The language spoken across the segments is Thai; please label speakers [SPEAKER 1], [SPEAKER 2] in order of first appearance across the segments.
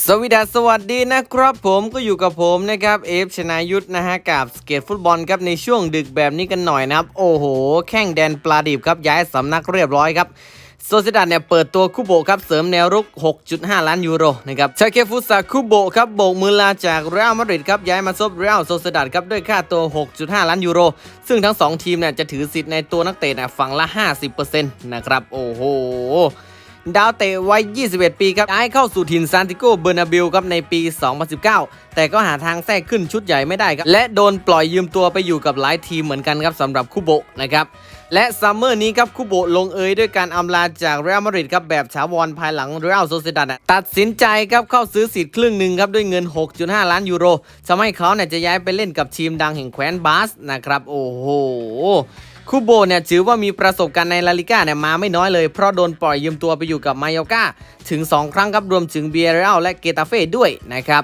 [SPEAKER 1] สวัสดีสวัสดีนะครับผมก็อยู่กับผมนะครับเอฟชนายุทธนะฮะกับสเกตฟุตบอลครับในช่วงดึกแบบนี้กันหน่อยนะครับ โอ้โห แข้งแดนปลาดิบครับย้ายสำนักเรียบร้อยครับโซเซดัดเนี่ยเปิดตัวคุโบครับเสริมแนวรุก 6.5 ล้านยูโรนะครับชาเคฟุสาคุโบครับโบกมือลาจากเรอัลมาดริดครับย้ายมาซบเรอัลโซเซดัดครับด้วยค่าตัว 6.5 ล้านยูโร ซึ่งทั้งสองทีมเนี่ยจะถือสิทธิ์ในตัวนักเตะนะฝั่งละ 50%นะครับโอ้โห ดาวเตะวัย 21 ปีครับย้ายเข้าสู่ถิ่นซานติโกเบอร์นาบิลครับในปี 2019 แต่ก็หาทางแทรกขึ้นชุดใหญ่ไม่ได้ครับ และโดนปล่อยยืมตัวไปอยู่กับหลายทีมเหมือนกันครับสำหรับคุโบะนะครับ และซัมเมอร์นี้ครับคุโบะลงเอยด้วยการอำลาจากเรอัลมาดริดครับแบบถาวรภายหลังเรอัลโซเซดัดตัดสินใจครับเข้าซื้อสิทธิ์ครึ่งหนึ่งครับด้วยเงิน 6.5 ล้านยูโรทำให้เขาเนี่ยจะย้ายไปเล่นกับทีมดังแห่งแคว้นบาสนะครับโอ้โห คูโบเนี่ยถือว่ามีประสบการณ์ในลาลิก้าเนี่ยมาไม่น้อยเลย เพราะโดนปล่อยยืมตัวไปอยู่กับมายอกาถึง 2 ครั้งครับรวมถึงเบียร์เรลและเกตาเฟ่ด้วยนะครับ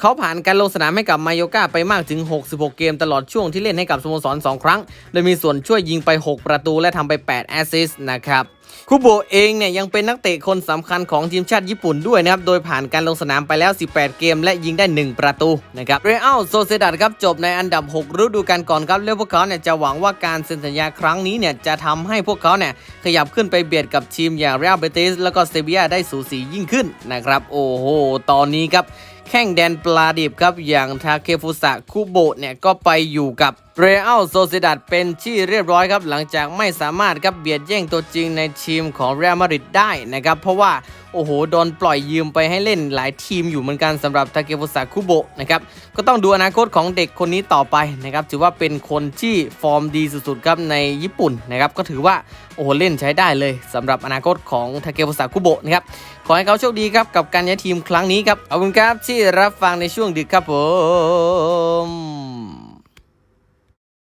[SPEAKER 1] เขาผ่านการลงสนามให้กับมายอกาไปมากถึง 66 เกมตลอดช่วงที่เล่นให้กับสโมสร 2 ครั้ง โดยมีส่วนช่วยยิงไป 6 ประตูและทำไป 8 แอสซิสต์นะครับคุโบะเองเนี่ยยังเป็นนักเตะคนสำคัญของทีมชาติญี่ปุ่นด้วยนะครับ โดยผ่านการลงสนามไปแล้ว 18 เกมและยิงได้ 1 ประตูนะครับเรอัลโซเซดัดครับจบในอันดับ 6 ฤดูกาลก่อนครับแล้วพวกเขาเนี่ยจะหวังว่าการเซ็นสัญญาครั้งนี้เนี่ยจะทำให้พวกเขาเนี่ยขยับขึ้นไปเบียดกับทีมอย่างเรอัลเบติสแล้วก็เซบียาได้สูสียิ่งขึ้นนะครับ โอ้โห ตอนนี้ครับ แข้งแดนปลาดิบครับ อย่างทาเคฟุสะคุโบะเนี่ย ก็ไปอยู่กับเรอัลโซเซดัดเป็นที่เรียบร้อยครับ หลังจากไม่สามารถครับเบียดแย่งตัวจริงในทีมของเรอัลมาดริดได้นะครับ เพราะว่า โอ้โหโดนปล่อยยืมไปให้เล่นหลายทีมอยู่เหมือนกันสำหรับทาเคฟุสะคุโบะนะครับก็ต้องดูอนาคตของเด็กคนนี้ต่อไปนะครับถือว่าเป็นคนที่ฟอร์มดีสุดๆครับในญี่ปุ่นนะครับก็ถือว่าโอ้โหเล่นใช้ได้เลยสำหรับอนาคตของทาเคฟุสะคุโบะนะครับขอให้เขาโชคดีครับกับการย้ายทีมครั้งนี้ครับขอบคุณครับที่รับฟังในช่วงดึกครับผม